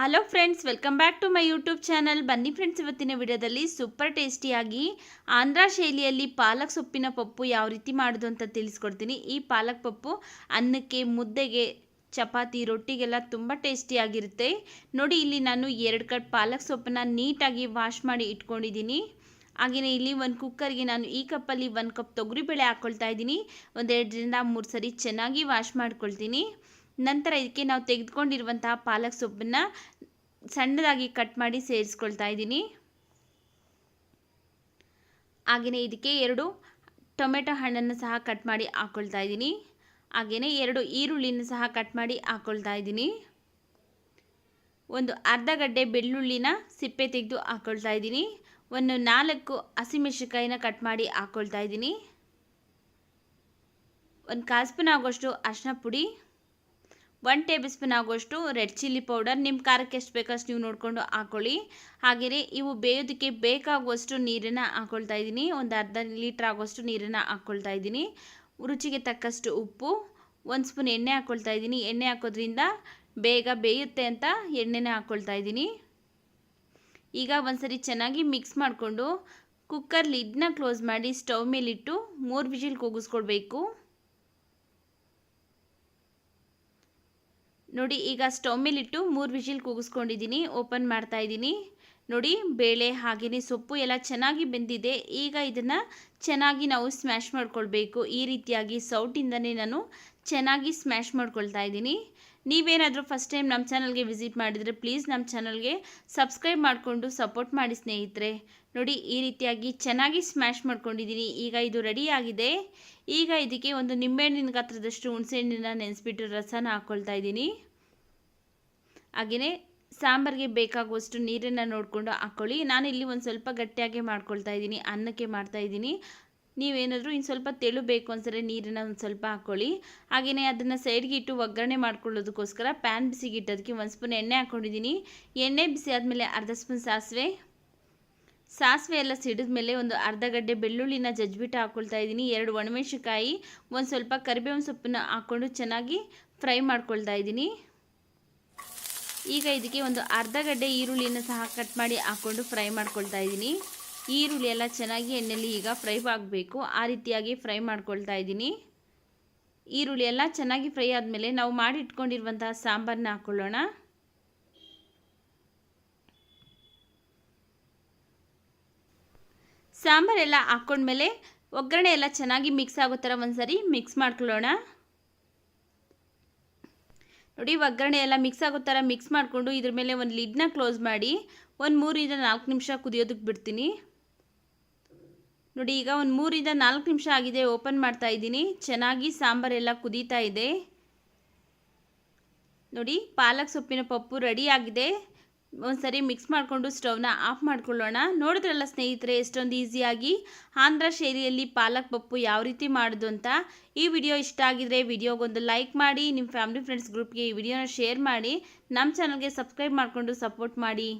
Hello friends welcome back to my YouTube channel ಬನ್ನಿ friends ಇವತ್ತಿನ ವಿಡಿಯೋದಲ್ಲಿ ಸೂಪರ್ ಟೇಸ್ಟಿಯಾಗಿ ಆಂಧ್ರ ಶೈಲಿಯಲ್ಲಿ ಪಾಲಕ್ ಸೊಪ್ಪಿನ ಪಪ್ಪು ಯಾವ ರೀತಿ ಮಾಡೋದು ಅಂತ ತಿಳಿಸ್ಕೊಡ್ತೀನಿ. ಈ ಪಾಲಕ್ ಪಪ್ಪು ಅನ್ನಕ್ಕೆ, ಮುದ್ದೆಗೆ, ಚಪಾತಿ, ರೊಟ್ಟಿಗೆಲ್ಲ ತುಂಬ ಟೇಸ್ಟಿಯಾಗಿರುತ್ತೆ ನೋಡಿ, ಇಲ್ಲಿ ನಾನು ಎರಡು ಕಟ್ ಪಾಲಕ್ ಸೊಪ್ಪನ್ನ ನೀಟಾಗಿ ವಾಶ್ ಮಾಡಿ ಇಟ್ಕೊಂಡಿದ್ದೀನಿ. ಹಾಗೆಯೇ ಇಲ್ಲಿ ಒಂದು ಕುಕ್ಕರ್ಗೆ ನಾನು ಈ ಕಪ್ಪಲ್ಲಿ ಒಂದು ಕಪ್ ತೊಗರಿಬೇಳೆ ಹಾಕ್ಕೊಳ್ತಾ ಇದ್ದೀನಿ. ಒಂದೆರಡರಿಂದ ಮೂರು ಸರಿ ಚೆನ್ನಾಗಿ ವಾಶ್ ಮಾಡ್ಕೊಳ್ತೀನಿ. ನಂತರ ಇದಕ್ಕೆ ನಾವು ತೆಗೆದುಕೊಂಡಿರುವಂತಹ ಪಾಲಕ್ ಸೊಪ್ಪನ್ನು ಸಣ್ಣದಾಗಿ ಕಟ್ ಮಾಡಿ ಸೇರಿಸ್ಕೊಳ್ತಾ ಇದ್ದೀನಿ. ಹಾಗೆಯೇ ಇದಕ್ಕೆ ಎರಡು ಟೊಮೆಟೊ ಹಣ್ಣನ್ನು ಸಹ ಕಟ್ ಮಾಡಿ ಹಾಕ್ಕೊಳ್ತಾ ಇದ್ದೀನಿ. ಹಾಗೆಯೇ ಎರಡು ಈರುಳ್ಳಿನ ಸಹ ಕಟ್ ಮಾಡಿ ಹಾಕ್ಕೊಳ್ತಾ ಇದ್ದೀನಿ. ಒಂದು ಅರ್ಧ ಗಡ್ಡೆ ಬೆಳ್ಳುಳ್ಳಿನ ಸಿಪ್ಪೆ ತೆಗೆದು ಹಾಕ್ಕೊಳ್ತಾ ಇದ್ದೀನಿ. ಒಂದು ನಾಲ್ಕು ಹಸಿಮೆಣಸಿಕಾಯಿನ ಕಟ್ ಮಾಡಿ ಹಾಕ್ಕೊಳ್ತಾ ಇದ್ದೀನಿ. ಒಂದು ಕಾಲು ಸ್ಪೂನ್ ಆಗೋಷ್ಟು ಅರಿಶಿನ ಪುಡಿ. ಒನ್ ಟೇಬಲ್ ಸ್ಪೂನ್ ಆಗೋಷ್ಟು ರೆಡ್ ಚಿಲ್ಲಿ ಪೌಡರ್ ನಿಮ್ಮ ಖಾರಕ್ಕೆ ಎಷ್ಟು ಬೇಕಷ್ಟು ನೀವು ನೋಡಿಕೊಂಡು ಹಾಕೊಳ್ಳಿ. ಹಾಗೆಯೇ ಇವು ಬೇಯೋದಕ್ಕೆ ಬೇಕಾಗುವಷ್ಟು ನೀರನ್ನು ಹಾಕ್ಕೊಳ್ತಾ ಇದ್ದೀನಿ. ಒಂದು ಅರ್ಧ ಲೀಟ್ರ್ ಆಗುವಷ್ಟು ನೀರನ್ನು ಹಾಕ್ಕೊಳ್ತಾ ಇದ್ದೀನಿ. ರುಚಿಗೆ ತಕ್ಕಷ್ಟು ಉಪ್ಪು. ಒಂದು ಸ್ಪೂನ್ ಎಣ್ಣೆ ಹಾಕ್ಕೊಳ್ತಾ ಇದ್ದೀನಿ. ಎಣ್ಣೆ ಹಾಕೋದ್ರಿಂದ ಬೇಗ ಬೇಯುತ್ತೆ ಅಂತ ಎಣ್ಣೆನ ಹಾಕ್ಕೊಳ್ತಾ ಇದ್ದೀನಿ. ಈಗ ಒಂದ್ಸರಿ ಚೆನ್ನಾಗಿ ಮಿಕ್ಸ್ ಮಾಡಿಕೊಂಡು ಕುಕ್ಕರ್ ಲಿಡ್ನ ಕ್ಲೋಸ್ ಮಾಡಿ ಸ್ಟವ್ ಮೇಲಿಟ್ಟು ಮೂರು ವಿಜಿಲ್ ಕೂಗಿಸ್ಕೊಳ್ಬೇಕು. ನೋಡಿ, ಈಗ ಸ್ಟವ್ ಮೇಲಿಟ್ಟು ಮೂರು ವಿಜಿಲ್ ಕೂಗಿಸ್ಕೊಂಡಿದ್ದೀನಿ ಓಪನ್ ಮಾಡ್ತಾ ಇದ್ದೀನಿ. ನೋಡಿ, ಬೇಳೆ ಹಾಗೆಯೇ ಸೊಪ್ಪು ಎಲ್ಲ ಚೆನ್ನಾಗಿ ಬೆಂದಿದೆ. ಈಗ ಇದನ್ನು ಚೆನ್ನಾಗಿ ನಾವು ಸ್ಮ್ಯಾಶ್ ಮಾಡ್ಕೊಳ್ಬೇಕು. ಈ ರೀತಿಯಾಗಿ ಸೌಟಿಂದನೇ ನಾನು ಚೆನ್ನಾಗಿ ಸ್ಮ್ಯಾಶ್ ಮಾಡ್ಕೊಳ್ತಾ ಇದ್ದೀನಿ. ನೀವೇನಾದರೂ ಫಸ್ಟ್ ಟೈಮ್ ನಮ್ಮ ಚಾನಲ್ಗೆ ವಿಸಿಟ್ ಮಾಡಿದರೆ ಪ್ಲೀಸ್ ನಮ್ಮ ಚಾನಲ್ಗೆ ಸಬ್ಸ್ಕ್ರೈಬ್ ಮಾಡಿಕೊಂಡು ಸಪೋರ್ಟ್ ಮಾಡಿ ಸ್ನೇಹಿತರೆ. ನೋಡಿ, ಈ ರೀತಿಯಾಗಿ ಚೆನ್ನಾಗಿ ಸ್ಮ್ಯಾಶ್ ಮಾಡ್ಕೊಂಡಿದ್ದೀನಿ ಈಗ ಇದು ರೆಡಿ ಆಗಿದೆ. ಈಗ ಇದಕ್ಕೆ ಒಂದು ನಿಂಬೆಹಣ್ಣಿನ ಗಾತ್ರದಷ್ಟು ಹುಣಸೆಹಣ್ಣಿನ ನೆನೆಸ್ಬಿಟ್ಟು ರಸನ ಹಾಕ್ಕೊಳ್ತಾ ಇದ್ದೀನಿ. ಹಾಗೆಯೇ ಸಾಂಬಾರಿಗೆ ಬೇಕಾಗುವಷ್ಟು ನೀರನ್ನು ನೋಡಿಕೊಂಡು ಹಾಕ್ಕೊಳ್ಳಿ ನಾನು ಇಲ್ಲಿ ಒಂದು ಸ್ವಲ್ಪ ಗಟ್ಟಿಯಾಗಿ ಮಾಡ್ಕೊಳ್ತಾ ಇದ್ದೀನಿ. ಅನ್ನಕ್ಕೆ ಮಾಡ್ತಾ ಇದ್ದೀನಿ. ನೀವೇನಾದರೂ ಇನ್ನು ಸ್ವಲ್ಪ ತೆಳು ಬೇಕು ಅನ್ಸರೆ ನೀರನ್ನು ಒಂದು ಸ್ವಲ್ಪ ಹಾಕ್ಕೊಳ್ಳಿ ಹಾಗೆಯೇ ಅದನ್ನು ಸೈಡ್ಗೆ ಇಟ್ಟು ಒಗ್ಗರಣೆ ಮಾಡ್ಕೊಳ್ಳೋದಕ್ಕೋಸ್ಕರ ಪ್ಯಾನ್ ಬಿಸಿಗೆ ಇಟ್ಟೋದಕ್ಕೆ ಒಂದು ಸ್ಪೂನ್ ಎಣ್ಣೆ ಹಾಕ್ಕೊಂಡಿದ್ದೀನಿ ಎಣ್ಣೆ ಬಿಸಿ ಆದಮೇಲೆ ಅರ್ಧ ಸ್ಪೂನ್ ಸಾಸಿವೆ. ಸಾಸಿವೆ ಎಲ್ಲ ಸಿಡಿದ ಮೇಲೆ ಒಂದು ಅರ್ಧ ಗಡ್ಡೆ ಬೆಳ್ಳುಳ್ಳಿನ ಜಜ್ಬಿಟ್ಟು ಹಾಕ್ಕೊಳ್ತಾ ಇದ್ದೀನಿ. ಎರಡು ಒಣಮೆಣಸಿಕಾಯಿ ಒಂದು ಸ್ವಲ್ಪ ಕರಿಬೇವಿನ ಸೊಪ್ಪನ್ನ ಹಾಕ್ಕೊಂಡು ಚೆನ್ನಾಗಿ ಫ್ರೈ ಮಾಡ್ಕೊಳ್ತಾ ಇದ್ದೀನಿ. ಈಗ ಇದಕ್ಕೆ ಒಂದು ಅರ್ಧ ಗಡ್ಡೆ ಈರುಳ್ಳಿನ ಸಹ ಕಟ್ ಮಾಡಿ ಹಾಕ್ಕೊಂಡು ಫ್ರೈ ಮಾಡ್ಕೊಳ್ತಾ ಇದ್ದೀನಿ. ಈರುಳ್ಳಿ ಎಲ್ಲ ಚೆನ್ನಾಗಿ ಎಣ್ಣೆಯಲ್ಲಿ ಈಗ ಫ್ರೈ ಆಗಬೇಕು. ಆ ರೀತಿಯಾಗಿ ಫ್ರೈ ಮಾಡ್ಕೊಳ್ತಾ ಇದ್ದೀನಿ. ಈರುಳ್ಳಿ ಎಲ್ಲ ಚೆನ್ನಾಗಿ ಫ್ರೈ ಆದಮೇಲೆ ನಾವು ಮಾಡಿ ಇಟ್ಕೊಂಡಿರುವಂತಹ ಸಾಂಬಾರನ್ನ ಹಾಕ್ಕೊಳ್ಳೋಣ ಸಾಂಬಾರೆಲ್ಲ ಹಾಕ್ಕೊಂಡ್ಮೇಲೆ ಒಗ್ಗರಣೆ ಎಲ್ಲ ಚೆನ್ನಾಗಿ ಮಿಕ್ಸ್ ಆಗೋ ಥರ ಒಂದ್ಸರಿ ಮಿಕ್ಸ್ ಮಾಡ್ಕೊಳ್ಳೋಣ. ನೋಡಿ ಒಗ್ಗರಣೆ ಎಲ್ಲ ಮಿಕ್ಸ್ ಆಗೋ ಥರ ಮಿಕ್ಸ್ ಮಾಡಿಕೊಂಡು ಇದ್ರ ಮೇಲೆ ಒಂದು ಲಿಡ್ನ ಕ್ಲೋಸ್ ಮಾಡಿ ಒಂದು ಮೂರಿಂದ ನಾಲ್ಕು ನಿಮಿಷ ಕುದಿಯೋದಕ್ಕೆ ಬಿಡ್ತೀನಿ. ನೋಡಿ, ಈಗ ಒಂದು ಮೂರಿಂದ ನಾಲ್ಕು ನಿಮಿಷ ಆಗಿದೆ, ಓಪನ್ ಮಾಡ್ತಾ ಇದ್ದೀನಿ. ಚೆನ್ನಾಗಿ ಸಾಂಬಾರೆಲ್ಲ ಕುದೀತಾ ಇದೆ. ನೋಡಿ, ಪಾಲಕ್ ಸೊಪ್ಪಿನ ಪಪ್ಪು ರೆಡಿ ಆಗಿದೆ. ಒಂದ್ಸರಿ ಮಿಕ್ಸ್ ಮಾಡಿಕೊಂಡು ಸ್ಟವ್ನ ಆಫ್ ಮಾಡ್ಕೊಳ್ಳೋಣ. ನೋಡಿದ್ರಲ್ಲ ಸ್ನೇಹಿತರೆ, ಎಷ್ಟೊಂದು ಈಸಿಯಾಗಿ ಆಂಧ್ರ ಶೈಲಿಯಲ್ಲಿ ಪಾಲಕ್ ಪಪ್ಪು ಯಾವ ರೀತಿ ಮಾಡೋದು ಅಂತ. ಈ ವಿಡಿಯೋ ಇಷ್ಟ ಆಗಿದ್ರೆ ವಿಡಿಯೋಗೊಂದು ಲೈಕ್ ಮಾಡಿ ನಿಮ್ಮ ಫ್ಯಾಮಿಲಿ, ಫ್ರೆಂಡ್ಸ್ ಗ್ರೂಪ್ಗೆ ಈ ವಿಡಿಯೋನ ಶೇರ್ ಮಾಡಿ ನಮ್ಮ ಚಾನಲ್ಗೆ ಸಬ್ಸ್ಕ್ರೈಬ್ ಮಾಡಿಕೊಂಡು ಸಪೋರ್ಟ್ ಮಾಡಿ.